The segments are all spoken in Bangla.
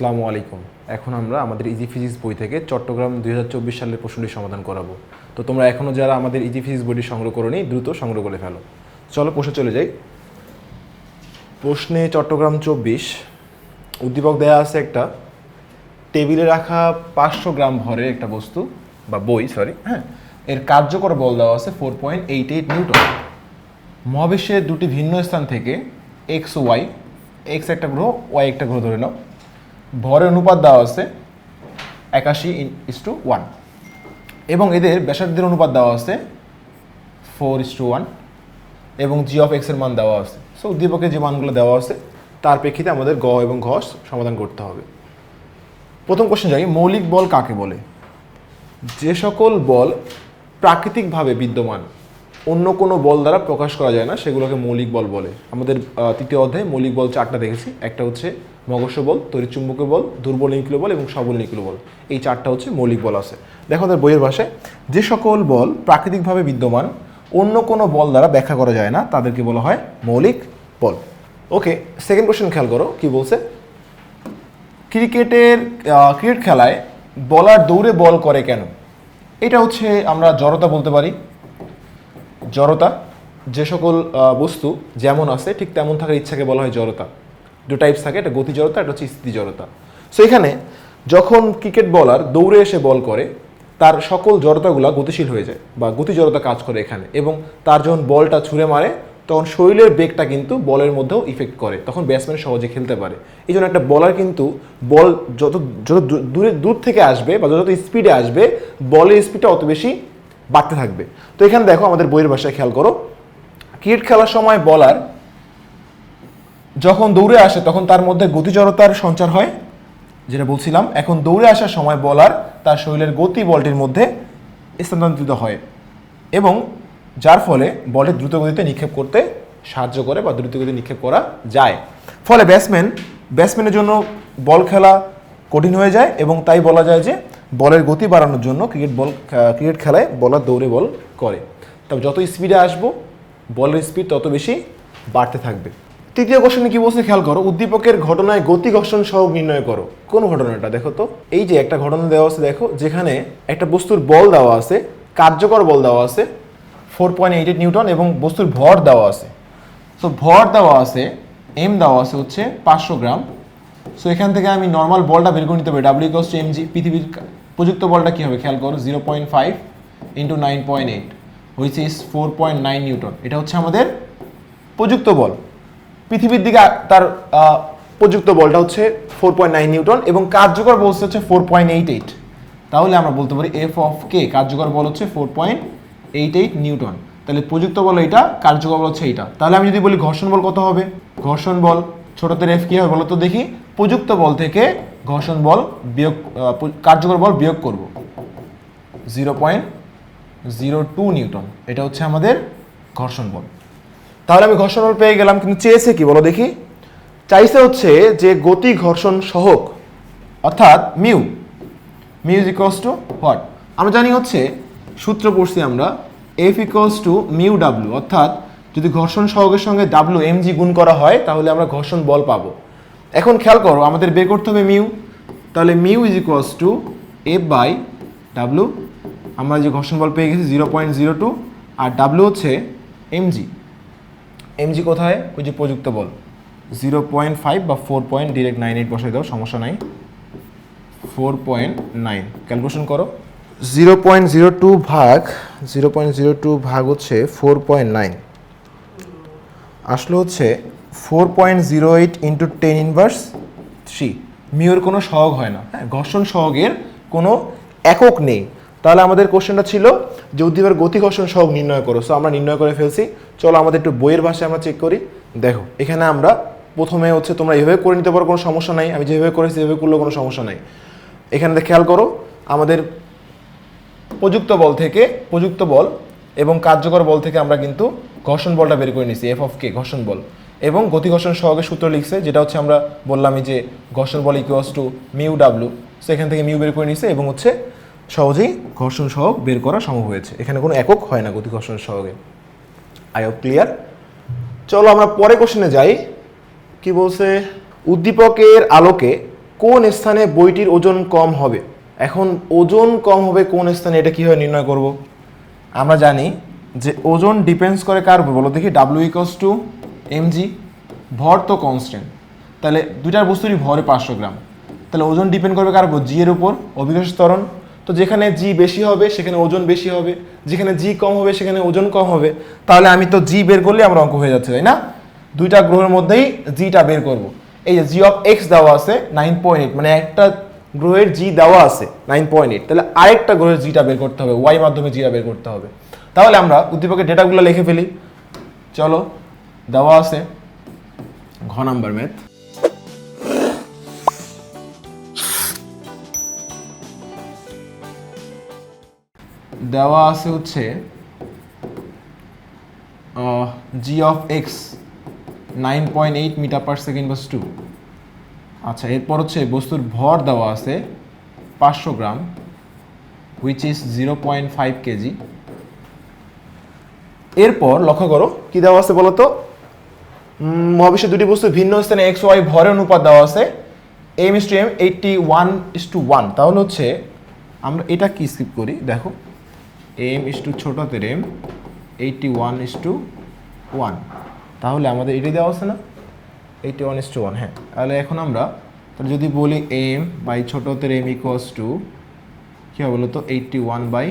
আসসালামু আলাইকুম। এখন আমরা আমাদের ইজি ফিজিক্স বই থেকে চট্টগ্রাম দুই হাজার চব্বিশ সালের প্রশ্নটি সমাধান করাবো। তো তোমরা এখনও যারা আমাদের ইজি ফিজিক্স বইটি সংগ্রহ করোনি, দ্রুত সংগ্রহ করে ফেলো। চলো প্রশ্নে চলে যাই। প্রশ্নে চট্টগ্রাম চব্বিশ, উদ্দীপক দেয়া আছে একটা, টেবিলে রাখা পাঁচশো গ্রাম ভরের একটা বস্তু, বা বই সরি হ্যাঁ এর কার্যকর বল দেওয়া আছে four point eight eight newton. মহাবিশ্বের দুটি ভিন্ন স্থান থেকে এক্স ওয়াই এক্স একটা গ্রহ ওয়াই একটা গ্রহ ধরে নাও। ভরের অনুপাত দেওয়া আছে একাশি ইস টু ওয়ান এবং এদের ব্যাসার্ধের অনুপাত দেওয়া আছে ফোর ইস টু ওয়ান এবং জি অফ এক্সের মান দেওয়া আছে সো উদ্দীপকে যে মানগুলো দেওয়া আছে তার প্রেক্ষিতে আমাদের গ এবং ঘ সমাধান করতে হবে। প্রথম কোশ্চেন যাই, মৌলিক বল কাকে বলে? যে সকল বল প্রাকৃতিকভাবে বিদ্যমান অন্য কোনো বল দ্বারা প্রকাশ করা যায় না, সেগুলোকে মৌলিক বল বলে। আমাদের তৃতীয় অধ্যায়ে মৌলিক বল চারটা দেখেছি। একটা হচ্ছে মগস্য বল, তড়িৎচুম্বকীয় বল, দুর্বল নিউক্লিয় বল এবং সবল নিউক্লিয় বল। এই চারটা হচ্ছে মৌলিক বল আছে। দেখো আমাদের বইয়ের ভাষায়, যে সকল বল প্রাকৃতিকভাবে বিদ্যমান, অন্য কোনো বল দ্বারা ব্যাখ্যা করা যায় না, তাদেরকে বলা হয় মৌলিক বল। ওকে সেকেন্ড কোশ্চেন খেয়াল করো, কি বলছে? ক্রিকেটের ক্রিকেট খেলায় বলার দৌড়ে বল করে কেন? এটা হচ্ছে আমরা জড়তা বলতে পারি জড়তা, যে সকল বস্তু যেমন আছে, ঠিক তেমন থাকার ইচ্ছাকে বলা হয় জড়তা। দু টাইপস থাকে, একটা গতি জড়তা, একটা হচ্ছে স্থিতি জড়তা। সো এখানে যখন ক্রিকেট বলার দৌড়ে এসে বল করে, তার সকল জড়তাগুলো গতিশীল হয়ে যায় বা গতি জড়তা কাজ করে এখানে এবং তার যখন বলটা ছুঁড়ে মারে, তখন শরীরের বেগটা কিন্তু বলের মধ্যেও ইফেক্ট করে। তখন ব্যাটসম্যান সহজে খেলতে পারে। এই জন্য একটা বলার কিন্তু বল যত যত দূরে, দূর থেকে আসবে বা যত স্পিডে আসবে বলের স্পিডটা অত বেশি বাড়তে থাকবে। তো এখানে দেখো আমাদের বইয়ের ভাষায় খেয়াল করো। ক্রিকেট খেলার সময় বলার যখন দৌড়ে আসে, তখন তার মধ্যে গতিজড়তার সঞ্চার হয়, যেটা বলছিলাম। এখন দৌড়ে আসার সময় বলার তার শরীরের গতি বলটির মধ্যে স্থানান্তরিত হয় এবং যার ফলে বলের দ্রুত গতিতে নিক্ষেপ করতে সাহায্য করে বা দ্রুত গতিতে নিক্ষেপ করা যায়। ফলে ব্যাটসম্যান ব্যাটসম্যানের জন্য বল খেলা কঠিন হয়ে যায় এবং তাই বলা যায় যে বলের গতি বাড়ানোর জন্য ক্রিকেট বল ক্রিকেট খেলায় বলার দৌড়ে বল করে। তবে যত স্পিডে আসব, বলের স্পিড তত বেশি বাড়তে থাকবে। তৃতীয় কোশ্চেনে কি বলছে খেয়াল করো, উদ্দীপকের ঘটনায় গতি ঘর্ষণ সহগ নির্ণয় করো। কোন ঘটনাটা দেখো তো? এই যে একটা ঘটনা দেওয়া আছে, দেখো, যেখানে একটা বস্তুর বল দেওয়া আছে, কার্যকর বল দেওয়া আছে ফোর পয়েন্ট এইট নিউটন এবং বস্তুর ভর দেওয়া আছে। সো ভর দেওয়া আছে এম দেওয়া আছে হচ্ছে পাঁচশো গ্রাম। সো এখান থেকে আমি নর্মাল বলটা বের করে নিতে পারি W equals to M G পৃথিবীর প্রযুক্ত বলটা কী হবে? খেয়াল করো zero point five into nine point eight which is four point nine newton এটা হচ্ছে আমাদের প্রযুক্ত বল। পৃথিবীর দিকে তার প্রযুক্ত বলটা হচ্ছে ফোর পয়েন্ট নাইন নিউটন এবং কার্যকর বল হচ্ছে ফোর পয়েন্ট এইট এইট তাহলে আমরা বলতে পারি এফ অফ কে কার্যকর বল হচ্ছে four point eight eight newton তাহলে প্রযুক্ত বল এইটা, কার্যকর বল হচ্ছে এইটা। তাহলে আমি যদি বলি ঘর্ষণ বল কত হবে? ঘর্ষণ বল ছোটদের এফ কী হবে বলো তো দেখি? প্রযুক্ত বল থেকে ঘর্ষণ বল বিয়োগ কার্যকর বল বিয়োগ করব। Zero point zero two newton. এটা হচ্ছে আমাদের ঘর্ষণ বল। তাহলে আমি ঘর্ষণ বল পেয়ে গেলাম, কিন্তু চেয়েছে কি বলো দেখি? চাইছে হচ্ছে যে গতি ঘর্ষণ সহক, অর্থাৎ mu. Mu equals to what? আমরা জানি হচ্ছে, সূত্র পড়ছি আমরা, F equals to mu W অর্থাৎ যদি ঘর্ষণ সহকের সঙ্গে ডাব্লু এম জি গুণ করা হয়, তাহলে আমরা ঘর্ষণ বল পাবো। এখন খেয়াল করো, আমাদের বের করতে হবে মিউ। তাহলে mu is equals to F by W আমরা যে ঘর্ষণ বল পেয়ে গেছি জিরো পয়েন্ট জিরো টু আর ডাব্লু হচ্ছে এমজি এমজি কোথায়? ওই যে প্রযুক্ত বল। জিরো পয়েন্ট ফাইভ বা four point direct nine eight বসাই দাও, সমস্যা নাই। ফোর পয়েন্ট নাইন ক্যালকুলেশন করো। জিরো পয়েন্ট জিরো টু ভাগ জিরো পয়েন্ট জিরো টু ভাগ হচ্ছে ফোর পয়েন্ট নাইন আসলে হচ্ছে four point zero eight into ten inverse three Muir কোনো সহগ হয় না। হ্যাঁ ঘর্ষণ সহগের কোনো একক নেই। তাহলে আমাদের কোশ্চেনটা ছিল যে উদ্দীপের গতি ঘর্ষণ সহগ নির্ণয় করো। সো আমরা নির্ণয় করে ফেলছি। চলো আমাদের একটু বইয়ের ভাষায় আমরা চেক করি। দেখো, এখানে আমরা প্রথমে হচ্ছে তোমরা এভাবে করে নিতে পারো, কোনো সমস্যা নাই। আমি যেভাবে করেছি এভাবে করলেও কোনো সমস্যা নাই। এখানে খেয়াল করো, আমাদের প্রযুক্ত বল থেকে, প্রযুক্ত বল এবং কার্যকর বল থেকে আমরা কিন্তু ঘর্ষণ বলটা বের করে নিয়েছি এফ অফ কে ঘর্ষণ বল। এবং গতি ঘর্ষণ সহগের সূত্র লিখছে, যেটা হচ্ছে আমরা বললামই যে ঘর্ষণ বল ইকুয়ালস টু মিউ ডাব্লু সেখান থেকে মিউ বের করে নিছে এবং হচ্ছে সহজেই ঘর্ষণ সহগ বের করা সম্ভব হয়েছে। এখানে কোনো একক হয় না গতি ঘর্ষণ সহগে। আই অফ ক্লিয়ার চলো আমরা পরে কোশ্চেনে যাই। কি বলছে? উদ্দীপকের আলোকে কোন স্থানে বইটির ওজন কম হবে? এখন ওজন কম হবে কোন স্থানে, এটা কীভাবে নির্ণয় করব? আমরা জানি যে ওজন ডিপেন্ডস করে কার উপর। বলো দেখি ডাব্লিউ ইকস টু এমজি ভর তো কনস্ট্যান্ট তাহলে দুইটার বস্তুরই ভরে পাঁচশো গ্রাম। তাহলে ওজন ডিপেন্ড করবে কার উপর? জি এর উপর, অভিকর্ষ ত্বরণ। তো যেখানে জি বেশি হবে, সেখানে ওজন বেশি হবে। যেখানে জি কম হবে, সেখানে ওজন কম হবে। তাহলে আমি তো জি বের করলে আমার অঙ্ক হয়ে যাচ্ছে, তাই না? দুইটা গ্রহের মধ্যেই জিটা বের করব। এই যে জি অফ এক্স দেওয়া আছে নাইন পয়েন্ট এইট মানে একটা গ্রহের জি দেওয়া আছে নাইন পয়েন্ট এইট তাহলে আরেকটা গ্রহের জিটা বের করতে হবে ওয়াই মাধ্যমে জিটা বের করতে হবে। তাহলে আমরা উদ্দীপকের ডেটাগুলো লিখে ফেলি। চলো দেওয়া আছে। ঘ নাম্বার ম্যাথ দেওয়া আছে হচ্ছে G of X nine point eight metre per second বাস টু আচ্ছা এরপর হচ্ছে বস্তুর ভর দেওয়া আছে পাঁচশো গ্রাম which is zero point five kg এরপর লক্ষ্য করো, কি দেওয়া আছে বলো তো মহাবিশ্বের দুটি বস্তু ভিন্ন স্থানে এক্স ওয়াই ভরের অনুপাত দেওয়া আছে। M is to M eighty one is to one তাহলে হচ্ছে, আমরা এটা কি স্কিপ করি? দেখো এম ইস টু ছোট হাতের M eighty one is to one তাহলে আমাদের এটাই দেওয়া আছে না? Eighty one is to one হ্যাঁ। তাহলে এখন আমরা, তাহলে যদি বলি এম বাই ছোট হাতের এম ইকোয়াস টু কী হবে বলো তো এইটটি ওয়ান বাই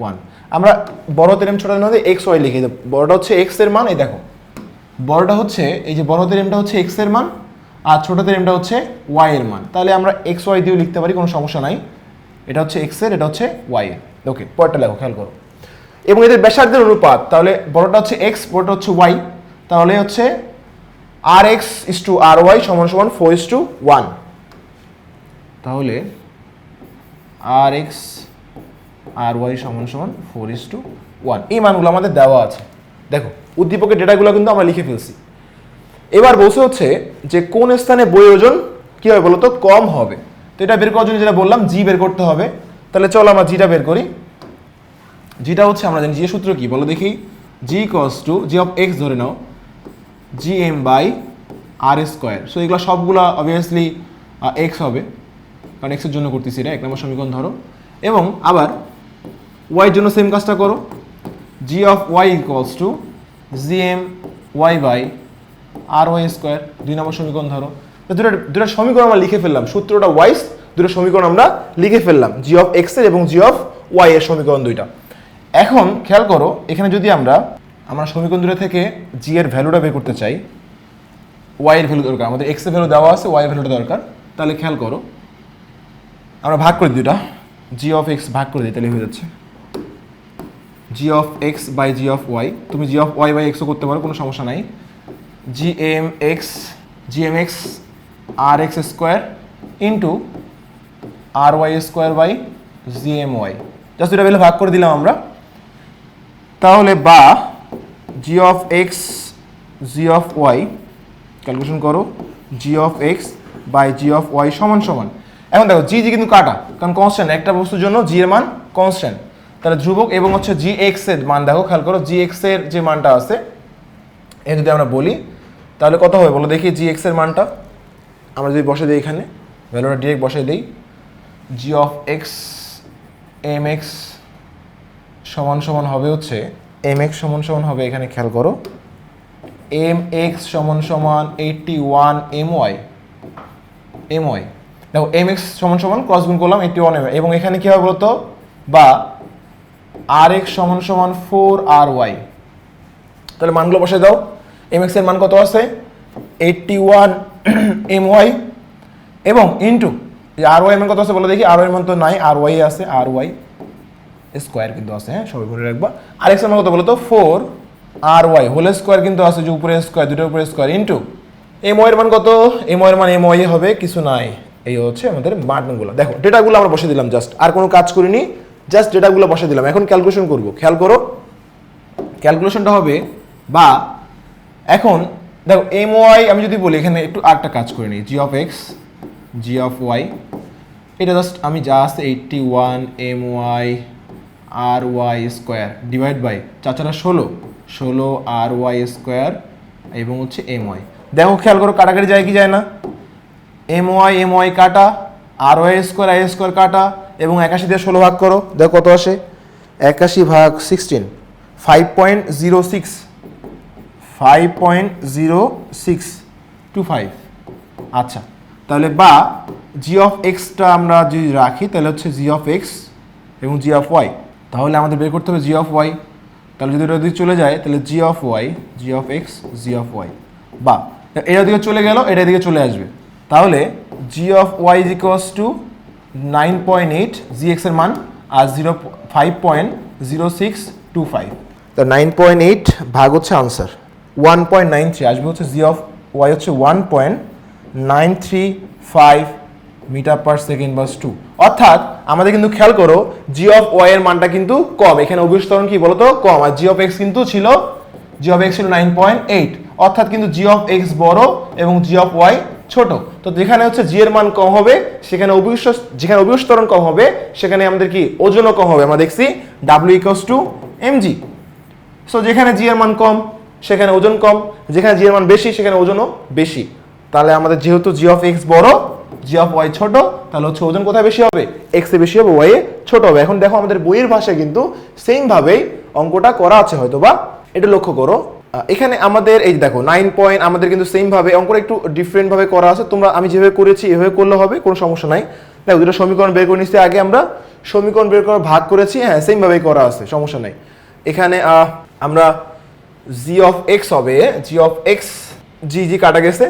ওয়ান আমরা বড় হাতের এম ছোট মধ্যে এক্স ওয়াই লিখে দেবো। বড়টা হচ্ছে এক্সের মান, এই দেখো। বড়টা হচ্ছে, এই যে বড়দের এমটা হচ্ছে এক্সের মান, আর ছোট হাতের এমটা হচ্ছে ওয়াই এর মান। তাহলে আমরা এক্স ওয়াই দিয়েও লিখতে পারি, কোনো সমস্যা নাই। এটা হচ্ছে এক্সের, এটা হচ্ছে ওয়াই এর। ওকে পরটা লেখো, খেয়াল করো। এবং এদের ব্যাসার্ধের অনুপাত, তাহলে বড়টা হচ্ছে এক্স বড়টা হচ্ছে ওয়াই তাহলে হচ্ছে R X is to R Y সমান সমান ফোর ইস টু ওয়ান তাহলে আর এক্স আর ওয়াই সমান সমান ফোর ইস টু ওয়ান এই মানগুলো আমাদের দেওয়া আছে। দেখো, উদ্দীপকের ডেটাগুলো কিন্তু আমরা লিখে ফেলছি। এবার বলছে হচ্ছে যে কোন স্থানে বই ওজন কী হবে বলতো? কম হবে। তো এটা বের করার জন্য যেটা বললাম জি বের করতে হবে। তাহলে চলো আমরা জিটা বের করি। জিটা হচ্ছে আমরা জানি জি সূত্র কি? বলো দেখি। G cos to G of X ধরে নাও। G M by R square so এগুলো সবগুলো অবভিয়াসলি এক্স হবে। কারণ এক্সের জন্য করতেছি এটা। এক নম্বর সমীকরণ ধরো। এবং আবার ওয়াইয়ের জন্য সেম কাজটা করো। Of Y equals to G M Y by R Y square দুই নম্বর সমীকরণ ধরো। দুটো দুটো সমীকরণ আমরা লিখে ফেললাম। সূত্রটা ওয়াইস দুটো সমীকরণ আমরা লিখে ফেললাম। জি অফ এক্সের এবং জি অফ ওয়াই এর সমীকরণ দুইটা। এখন খেয়াল করো, এখানে যদি আমরা আমরা সমীকরণ দুটো থেকে জি এর ভ্যালুটা বের করতে চাই ওয়াই এর ভ্যালু দরকার। আমাদের এক্সের ভ্যালু দেওয়া আছে ওয়াই এর ভ্যালুটা দরকার। তাহলে খেয়াল করো, আমরা ভাগ করে দুটা জি অফ এক্স ভাগ করে দিই, তাহলে হয়ে যাচ্ছে। G of X by G of Y তুমি জি অফ ওয়াই বাই এক্সও করতে পারো, কোনো সমস্যা নাই। G M X G M X R X square into R Y square by G M Y just দুটা বেলে ভাগ করে দিলাম আমরা। তাহলে বা G of X G of Y calculation করো। G of X by G of Y সমান সমান। এখন দেখো জি জি কিন্তু কাটা, কারণ কনস্ট্যান্ট একটা বস্তুর জন্য জি এর মান কনস্ট্যান্ট তাহলে ধ্রুবক এবং হচ্ছে জি এক্সের মান দেখো, খেয়াল করো জি এক্সের যে মানটা আছে, এ যদি আমরা বলি, তাহলে কত হবে? বলো দেখি জি এক্সের মানটা। আমরা যদি বসে দিই এখানে ভ্যালুটা ডিরেক্ট বসে দিই G of X M X সমান সমান হবে হচ্ছে এম এক্স সমান সমান হবে এখানে খেয়াল করো এম এক্স সমান সমান eighty one M Y M Y দেখো এম এক্স সমান সমান ক্রস গুণ করলাম এইটটি ওয়ান এম এবং এখানে কী হবে বলতো? বা আর এক্স সমান সমান ফোর আর ওয়াই। তাহলে মানগুলো বসে দাও। এম এক্সের মান কত আছে? এইটটি ওয়ান এম ওয়াই এবং ইন্টু আর ওয়াই মান কত আছে বলে দেখি। আর ওয়াই মান তো নাই, আর ওয়াই আছে, আর ওয়াই স্কোয়ার কিন্তু আছে হ্যাঁ? সবাই করে রাখবা। আর এক্সের মান কত বলো তো? Four R Y. Whole square কিন্তু আছে যে উপরে স্কোয়ার দুটোর উপরে স্কোয়ার, ইন্টু এম ওয়াই এর মান কত? এম ওয়াই এর মান এম ওয়াই হবে, কিছু নাই। এই হচ্ছে আমাদের মানগুলো দেখো, ডেটাগুলো আমরা বসে দিলাম জাস্ট, আর কোনো কাজ করিনি। জাস্ট ডেটাগুলো বসে দিলাম। এখন ক্যালকুলেশন করব। খেয়াল করো ক্যালকুলেশনটা হবে, বা এখন, দেখো এম ওয়াই আমি যদি বলি, এখানে একটু আরেকটা কাজ করে নিই। G of X G of Y এটা জাস্ট আমি just eighty one M Y R Y square divide by চাচারা ষোলো ষোলো আর ওয়াই স্কোয়ার এবং হচ্ছে এম ওয়াই দেখো, খেয়াল করো, কাটাকাটি যায় কি যায় না? এম ওয়াই এম ওয়াই কাটা R Y square I square কাটা এবং একাশি দিয়ে ষোলো ভাগ করো, দেখো কত আসে? একাশি ভাগ sixteen five point zero six five point zero six two five আচ্ছা তাহলে বা জি অফ এক্সটা আমরা যদি রাখি, তাহলে হচ্ছে জি অফ এক্স এবং জি অফ ওয়াই তাহলে আমাদের বের করতে হবে জি অফ ওয়াই তাহলে যদি এটা যদি চলে যায়, তাহলে G of Y G of X G of Y বা, এটা দিকে চলে গেল, এটা দিকে চলে আসবে। তাহলে G of Y is equals to nine point eight G এক্সের মান আর zero five point zero six two five তো নাইন পয়েন্ট এইট ভাগ হচ্ছে answer one point nine three আসবে হচ্ছে জি অফ ওয়াই হচ্ছে one point nine three five metre per second বাস টু অর্থাৎ আমাদের কিন্তু খেয়াল করো জি অফ ওয়াই এর মানটা কিন্তু কম। এখানে অভিস্তরণ কি বলতো? কম। আর জি অফ এক্স কিন্তু ছিল জি অফ এক্স ছিল নাইন পয়েন্ট এইট অর্থাৎ কিন্তু জি অফ এক্স বড় এবং জি অফ ওয়াই ছোট। তো যেখানে হচ্ছে জি এর মান কম হবে, সেখানে অভিষ্ট যেখানে অভিস্তরণ কম হবে, সেখানে আমাদের কি ওজনও কম হবে। আমরা দেখছি W equals to M G so যেখানে জি এর মান কম, সেখানে ওজন কম। যেখানে জি এর মান বেশি, সেখানে ওজনও বেশি। তাহলে আমাদের যেহেতু জি অফ এক্স বড় জি অফ ওয়াই ছোট, তাহলে হচ্ছে ওজন কোথায় বেশি হবে? এক্স বেশি হবে ওয়াই এ ছোট হবে। এখন দেখো আমাদের বইয়ের ভাষায় কিন্তু সেম ভাবেই অঙ্কটা করা আছে হয়তো বা এটা লক্ষ্য করো। এখানে আমাদের, এই দেখো নাইন পয়েন্ট আমাদের কিন্তু সেম ভাবে, অঙ্কটা একটু ডিফারেন্ট ভাবে করা আছে। তোমরা, আমি যেভাবে করেছি, এভাবে করলে হবে, কোনো সমস্যা নাই। দেখো, দুটো সমীকরণ বের করে নিচ্ছি আগে আমরা সমীকরণ বের করে ভাগ করেছি হ্যাঁ সেম ভাবেই করা আছে, সমস্যা নাই। এখানে আমরা জি অফ এক্স হবে জি অফ এক্স জি জি কাটা গেছে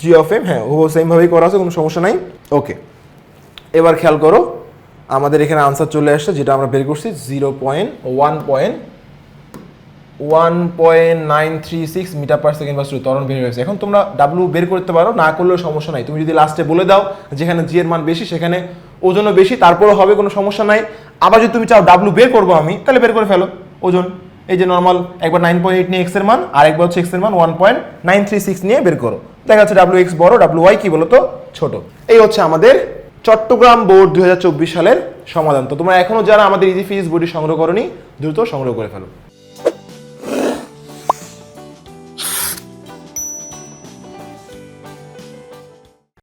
জি অফ এম হ্যাঁ ও সেম ভাবেই করা আছে, কোনো সমস্যা নাই। ওকে এবার খেয়াল করো, আমাদের এখানে আনসার চলে আসছে, যেটা আমরা বের করছি zero point one point one point nine three six metre per second বা ত্বরণ বের হয়েছে এখন তোমরা ডাব্লু বের করতে পারো, না করলেও সমস্যা নাই। তুমি যদি লাস্টে বলে দাও যেখানে জি এর মান বেশি, সেখানে ওজনও বেশি, তারপরেও হবে, কোনো সমস্যা নাই। আবার যদি তুমি চাও ডাব্লু বের করব আমি, তাহলে বের করে ফেলো ওজন। এই যে নর্মাল একবার নাইন পয়েন্ট এইট নিয়ে এক্সের মান, আর একবার হচ্ছে এক্সের মান one point nine three six নিয়ে বের করো। দেখা যাচ্ছে ডাব্লু এক্স বড় ডাব্লু ওয়াই কি বলো তো ছোট। এই হচ্ছে আমাদের চট্টগ্রাম বোর্ড দুই হাজার চব্বিশ সালের সমাধান। তো তোমরা এখনও যারা আমাদের ইজি ফিজিক্স বইটি সংগ্রহ করনি, দ্রুত সংগ্রহ করে ফেলো।